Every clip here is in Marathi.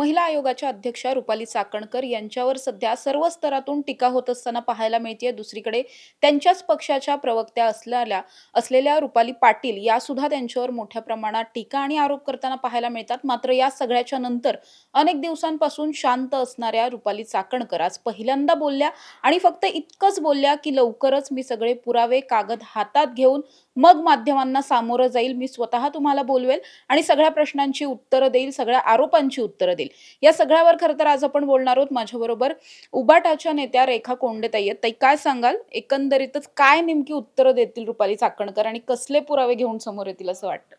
महिला आयोगाच्या अध्यक्षा रुपाली चाकणकर यांच्यावर सध्या सर्व स्तरातून टीका होत असताना पाहायला मिळते दुसरीकडे त्यांच्याच पक्षाच्या प्रवक्त्या असलेल्या असलेल्या रुपाली पाटील या सुद्धा त्यांच्यावर मोठ्या प्रमाणात टीका आणि आरोप करताना पाहायला मिळतात. मात्र या सगळ्याच्या नंतर अनेक दिवसांपासून शांत असणाऱ्या रुपाली चाकणकर आज पहिल्यांदा बोलल्या आणि फक्त इतकंच बोलल्या की लवकरच मी सगळे पुरावे कागद हातात घेऊन मग माध्यमांना सामोरं जाईल मी स्वतः तुम्हाला बोलवेल आणि सगळ्या प्रश्नांची उत्तरं देईल सगळ्या आरोपांची उत्तरं देईल. या सगळ्यावर खरं तर आज आपण बोलणार आहोत. माझ्याबरोबर उबाटाच्या नेत्या रेखा कोंडेताई आहेत. ताई काय सांगाल? एकंदरीतच काय नेमकी उत्तरं देतील रुपाली चाकणकर आणि कसले पुरावे घेऊन समोर येतील असं वाटतं?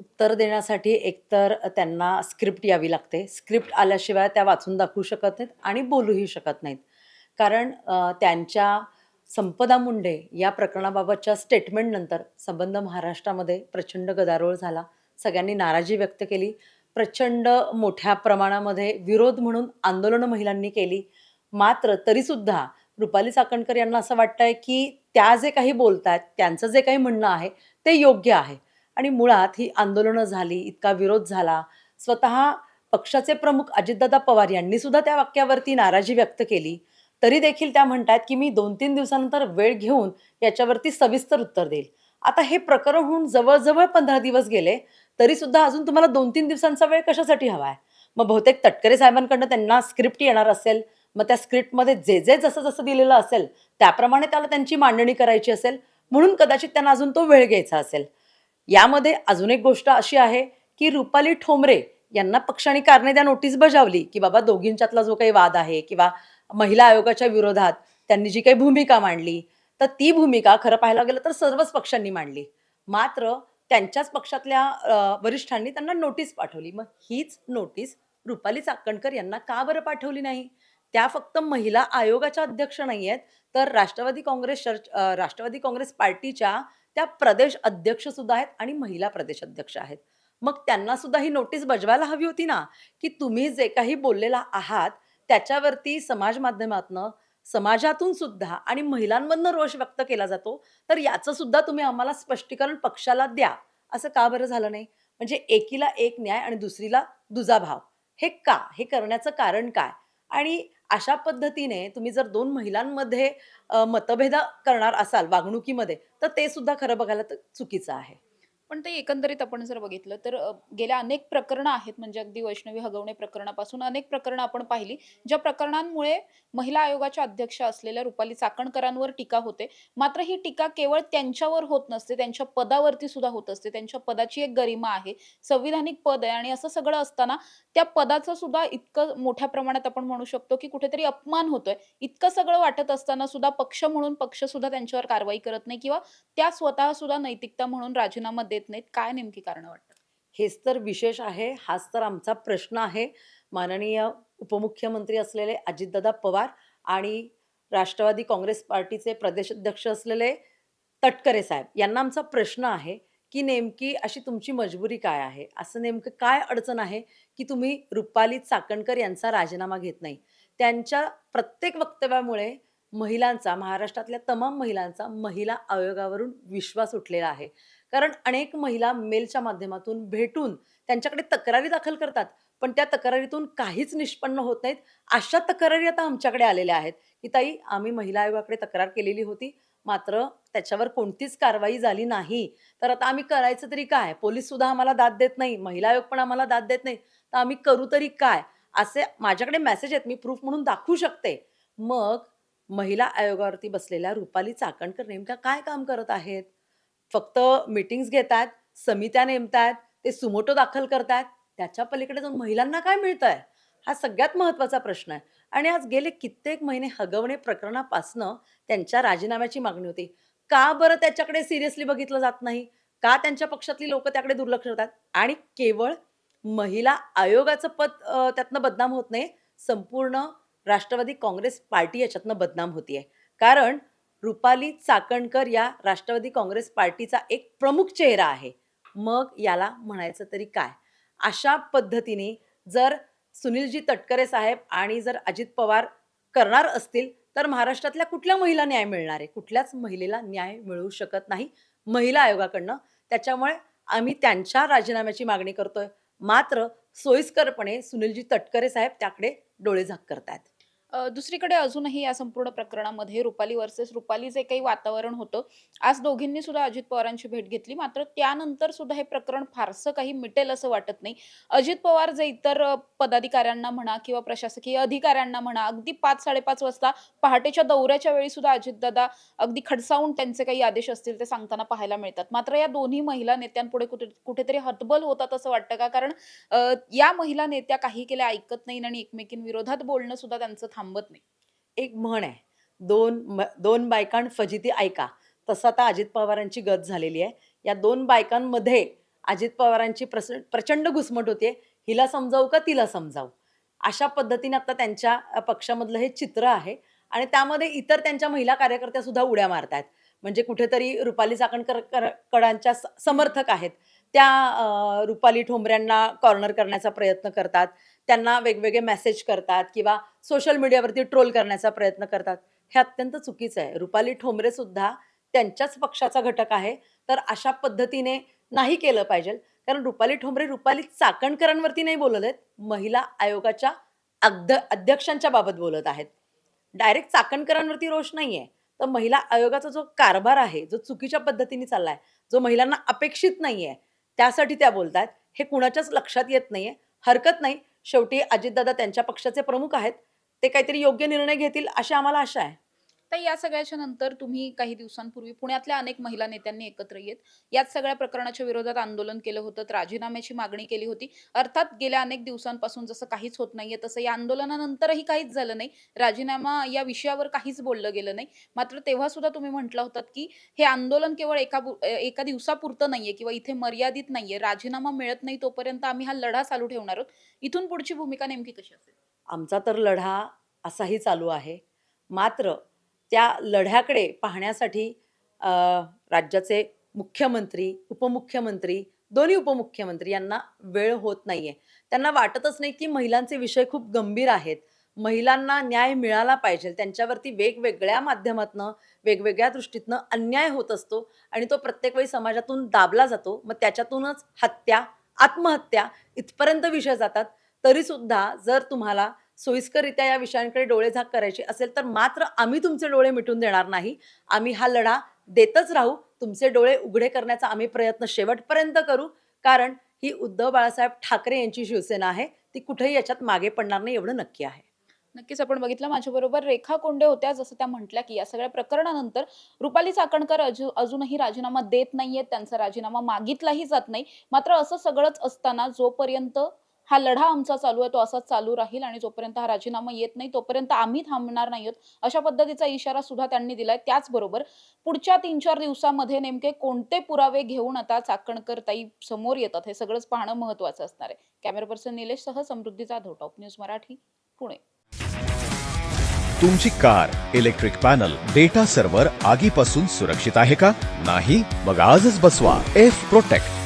उत्तर देण्यासाठी एकतर त्यांना स्क्रिप्ट यावी लागते. स्क्रिप्ट आल्याशिवाय त्या वाचून दाखवू शकत नाहीत आणि बोलूही शकत नाहीत. कारण त्यांच्या संपदा मुंडे या प्रकरणाबाबतच्या स्टेटमेंटनंतर संबंध महाराष्ट्रामध्ये प्रचंड गदारोळ झाला. सगळ्यांनी नाराजी व्यक्त केली. प्रचंड मोठ्या प्रमाणामध्ये विरोध म्हणून आंदोलनं महिलांनी केली. मात्र तरीसुद्धा रुपाली चाकणकर यांना असं वाटतंय की त्या जे काही बोलतायत त्यांचं जे काही म्हणणं आहे ते योग्य आहे. आणि मुळात ही आंदोलनं झाली इतका विरोध झाला. स्वतः पक्षाचे प्रमुख अजितदादा पवार यांनी सुद्धा त्या वाक्यावरती नाराजी व्यक्त केली. तरी देखील त्या म्हणतात की मी दोन तीन दिवसानंतर वेळ घेऊन याच्यावरती सविस्तर उत्तर देईल. आता हे प्रकरण होऊन जवळजवळ पंधरा दिवस गेले तरी सुद्धा अजून तुम्हाला दोन तीन दिवसांचा वेळ कशासाठी हवा आहे मग बहुतेक तटकरे साहेबांकडनं त्यांना स्क्रिप्ट येणार असेल मग त्या स्क्रिप्टमध्ये जे जे जसं जसं दिलेलं असेल त्याप्रमाणे त्याला त्यांची मांडणी करायची असेल म्हणून कदाचित त्यांना अजून तो वेळ घ्यायचा असेल. यामध्ये अजून एक गोष्ट अशी आहे की रुपाली ठोंबरे यांना पक्षाने कारणे द्या नोटीस बजावली की बाबा दोघींच्यातला जो काही वाद आहे किंवा महिला आयोगाच्या विरोधात त्यांनी जी काही भूमिका मांडली तर ती भूमिका खरं पाहायला गेलं तर सर्वच पक्षांनी मांडली. मात्र त्यांच्याच पक्षातल्या वरिष्ठांनी त्यांना नोटीस पाठवली. मग हीच नोटीस रुपाली चाकणकर यांना का बरं पाठवली नाही? त्या फक्त महिला आयोगाच्या अध्यक्ष नाही आहेत तर राष्ट्रवादी काँग्रेस चर्च राष्ट्रवादी काँग्रेस पार्टीच्या त्या प्रदेश अध्यक्ष सुद्धा आहेत आणि महिला प्रदेश अध्यक्ष आहेत. मग त्यांना सुद्धा ही नोटीस बजवायला हवी होती ना की तुम्ही जे काही बोललेला आहात त्याच्यावरती समाज माध्यमातनं समाजातून सुद्धा आणि महिलांमधनं रोष व्यक्त केला जातो तर याचं सुद्धा तुम्ही आम्हाला स्पष्टीकरण पक्षाला द्या. असं का बरं झालं नाही? म्हणजे एकीला एक न्याय आणि दुसरीला दुजा भाव हे का? हे करण्याचं कारण काय? आणि अशा पद्धतीने तुम्ही जर दोन महिलांमध्ये मतभेद करणार असाल वागणुकीमध्ये तर ते सुद्धा खरं बघायला तर चुकीचं आहे. पण ते एकंदरीत आपण जर बघितलं तर गेल्या अनेक प्रकरणं आहेत. म्हणजे अगदी वैष्णवी हगवणे प्रकरणापासून अनेक प्रकरणं आपण पाहिली ज्या प्रकरणांमुळे महिला आयोगाच्या अध्यक्ष असलेल्या रुपाली चाकणकरांवर टीका होते. मात्र ही टीका केवळ त्यांच्यावर होत नसते त्यांच्या पदावरती सुद्धा होत असते. त्यांच्या पदाची एक गरिमा आहे संविधानिक पद आहे आणि असं सगळं असताना त्या पदाचं सुद्धा इतकं मोठ्या प्रमाणात आपण म्हणू शकतो की कुठेतरी अपमान होतोय. इतकं सगळं वाटत असताना सुद्धा पक्ष म्हणून पक्ष सुद्धा त्यांच्यावर कारवाई करत नाही किंवा त्या स्वतः सुद्धा नैतिकता म्हणून राजीनामा देत नाहीत काय नेमकी कारण वाटतं हेच तर विशेष आहे हाच तर आमचा प्रश्न आहे. माननीय उपमुख्यमंत्री असलेले अजितदादा पवार आणि राष्ट्रवादी काँग्रेस पार्टीचे प्रदेशाध्यक्ष असलेले तटकरे साहेब यांना आमचा प्रश्न आहे की नेमकी अशी तुमची मजबुरी काय आहे? असं नेमकं काय अडचण आहे की तुम्ही रुपाली चाकणकर यांचा राजीनामा घेत नाही? त्यांच्या प्रत्येक वक्तव्यामुळे महिलांचा महाराष्ट्रातल्या तमाम महिलांचा महिला आयोगावरून विश्वास उठलेला आहे. कारण अनेक महिला मेलच्या माध्यमातून भेटून त्यांच्याकडे तक्रारी दाखल करतात पण त्या तक्रारीतून काहीच निष्पन्न होत नाहीत. अशा तक्रारी आता आमच्याकडे आलेल्या आहेत की ताई आम्ही महिला आयोगाकडे तक्रार केलेली होती मात्र त्याच्यावर कोणतीच कारवाई झाली नाही. तर आता आम्ही करायचं तरी काय? पोलीस सुद्धा आम्हाला दाद देत नाही महिला आयोग पण आम्हाला दाद देत नाही. तर आम्ही करू तरी काय? असे माझ्याकडे मेसेज आहेत मी प्रूफ म्हणून दाखवू शकते. मग महिला आयोगावरती बसलेल्या रुपाली चाकणकर नेमक्या काय काम करत आहेत? फक्त मीटिंग्स घेतात समित्या नेमतात ते सुमोटो दाखल करतात. त्याच्या पलीकडे जाऊन महिलांना काय मिळतंय? हा सगळ्यात महत्त्वाचा प्रश्न आहे. आणि आज गेले कित्येक महिने हगवणे प्रकरणापासनं त्यांच्या राजीनाम्याची मागणी होती. का बरं त्याच्याकडे सिरियसली बघितलं जात नाही? का त्यांच्या पक्षातली लोक त्याकडे दुर्लक्ष करतात आणि केवळ महिला आयोगाचं पद त्यातनं बदनाम होत नाही संपूर्ण राष्ट्रवादी काँग्रेस पार्टी याच्यातनं बदनाम होतीये. कारण रुपाली चाकणकर या राष्ट्रवादी काँग्रेस पार्टीचा एक प्रमुख चेहरा आहे. मग याला म्हणायचं तरी काय? अशा पद्धतीने जर सुनीलजी तटकरे साहेब आणि जर अजित पवार करणार असतील तर महाराष्ट्रातल्या कुठल्या महिला न्याय मिळणार आहे? कुठल्याच महिलेला न्याय मिळू शकत नाही महिला आयोगाकडनं. त्याच्यामुळे आम्ही त्यांच्या राजीनाम्याची मागणी करतोय. मात्र सोयीस्करपणे सुनीलजी तटकरे साहेब त्याकडे डोळेझाक करतायत. दुसरीकडे अजूनही या संपूर्ण प्रकरणामध्ये रुपाली वर्सेस रुपाली जे काही वातावरण होतं आज दोघींनी सुद्धा अजित पवारांची भेट घेतली. मात्र त्यानंतर सुद्धा हे प्रकरण फारसं काही मिटेल असं वाटत नाही. अजित पवार जे इतर पदाधिकाऱ्यांना म्हणा किंवा प्रशासकीय अधिकाऱ्यांना म्हणा अगदी पाच साडेपाच वाजता पहाटेच्या दौऱ्याच्या वेळी सुद्धा अजितदादा अगदी खडसावून त्यांचे काही आदेश असतील ते सांगताना पाहायला मिळतात. मात्र या दोन्ही महिला नेत्यांपुढे कुठे कुठेतरी हतबल होतात असं वाटतं का? कारण या महिला नेत्या काही केल्या ऐकत नाही आणि एकमेकींविरोधात बोलणं सुद्धा त्यांचं थांबत नाही. एक म्हण आहे. दोन दोन बायकां फजिती ऐका. तसं आता अजित पवारांची गत झालेली आहे. या दोन बायकांमध्ये अजित पवारांची प्रस प्रचंड घुसमट होते हिला समजावू का तिला समजावू? अशा पद्धतीने आता त्यांच्या पक्षामधलं हे चित्र आहे. आणि त्यामध्ये इतर त्यांच्या महिला कार्यकर्त्या सुद्धा उड्या मारतायत. म्हणजे कुठेतरी रुपाली चाकणकर कर- कडांच्या समर्थक आहेत. त्या रुपाली ठोंबऱ्यांना कॉर्नर करण्याचा प्रयत्न करतात. त्यांना वेगवेगळे मेसेज करतात किंवा सोशल मीडियावरती ट्रोल करण्याचा प्रयत्न करतात. हे अत्यंत चुकीचं आहे. रुपाली ठोंबरे सुद्धा त्यांच्याच पक्षाचा घटक आहे. तर अशा पद्धतीने नाही केलं पाहिजे. कारण रुपाली ठोंबरे रुपाली चाकणकरांवरती नाही बोलत आहेत. महिला आयोगाच्या अग्ध अध्यक्षांच्या बाबत बोलत आहेत. डायरेक्ट चाकणकरांवरती रोष नाहीये. तर महिला आयोगाचा जो कारभार आहे जो चुकीच्या पद्धतीने चाललाय जो महिलांना अपेक्षित नाही आहे त्यासाठी त्या बोलतात. हे कुणाच्याच लक्षात येत नाहीये. हरकत नाही. शेवटी अजितदादा त्यांच्या पक्षाचे प्रमुख आहेत. ते काहीतरी योग्य निर्णय घेतील अशी आम्हाला आशा आहे. तर या सगळ्याच्या नंतर तुम्ही काही दिवसांपूर्वी पुण्यातल्या अनेक महिला नेत्यांनी एकत्र येत याच सगळ्या प्रकरणाच्या विरोधात आंदोलन केलं होतं राजीनाम्याची मागणी केली होती. अर्थात गेल्या अनेक दिवसांपासून जसं काहीच होत नाहीये तसं या आंदोलनानंतरही काहीच झालं नाही. राजीनामा या विषयावर काहीच बोललं गेलं नाही. मात्र तेव्हा सुद्धा तुम्ही म्हटलं होतात की हे आंदोलन केवळ एका एका दिवसापुरतं नाहीये किंवा इथे मर्यादित नाहीये. राजीनामा मिळत नाही तोपर्यंत आम्ही हा लढा चालू ठेवणार आहोत. इथून पुढची भूमिका नेमकी कशी असेल? आमचा तर लढा असाही चालू आहे. मात्र त्या लढ्याकडे पाहण्यासाठी राज्याचे मुख्यमंत्री उपमुख्यमंत्री दोन्ही उपमुख्यमंत्री यांना वेळ होत नाहीये. त्यांना वाटतच नाही की महिलांचे विषय खूप गंभीर आहेत. महिलांना न्याय मिळाला पाहिजे. त्यांच्यावरती वेगवेगळ्या माध्यमातनं वेगवेगळ्या दृष्टीतनं अन्याय होत असतो आणि तो प्रत्येक वेळी समाजातून दाबला जातो. मग त्याच्यातूनच हत्या आत्महत्या इथपर्यंत विषय जातात. तरीसुद्धा जर तुम्हाला सोयीस्कररित्या या विषयांकडे डोळेझाक करायची असेल तर मात्र आम्ही तुमचे डोळे मिटून देणार नाही. आम्ही हा लढा देतच राहू. तुमचे डोळे उघडे करण्याचा आम्ही प्रयत्न शेवटपर्यंत करू. कारण ही उद्धव बाळासाहेब ठाकरे यांची शिवसेना आहे. ती कुठेही याच्यात मागे पडणार नाही एवढं नक्की आहे. नक्कीच आपण बघितलं माझ्याबरोबर रेखा कोंडे होत्या. जसं त्या म्हटल्या की या सगळ्या प्रकरणानंतर रुपाली चाकणकर अजू अजूनही राजीनामा देत नाहीयेत. त्यांचा राजीनामा मागितलाही जात नाही. मात्र असं सगळंच असताना जोपर्यंत हा लढा आमचा चालू आहे तो असाच चालू राहील आणि जोपर्यंत हा राजीनामा येत नाही तोपर्यंत आम्ही थांबणार नाही आहोत अशा पद्धतीचा इशारा सुद्धा त्यांनी दिलाय. त्याचबरोबर पुढच्या तीन चार दिवसामध्ये नेमके कोणते पुरावे घेऊन आता चाकणकर ताई समोर येतात हे सगळंच पाहणं महत्वाचं असणार आहे. कॅमेरा पर्सन निलेश सह समृद्धी जाधव टॉप न्यूज मराठी पुणे. तुमची car electric panel data server आगीपासून सुरक्षित आहे का? नाही? मग आजच बसवा. F protect.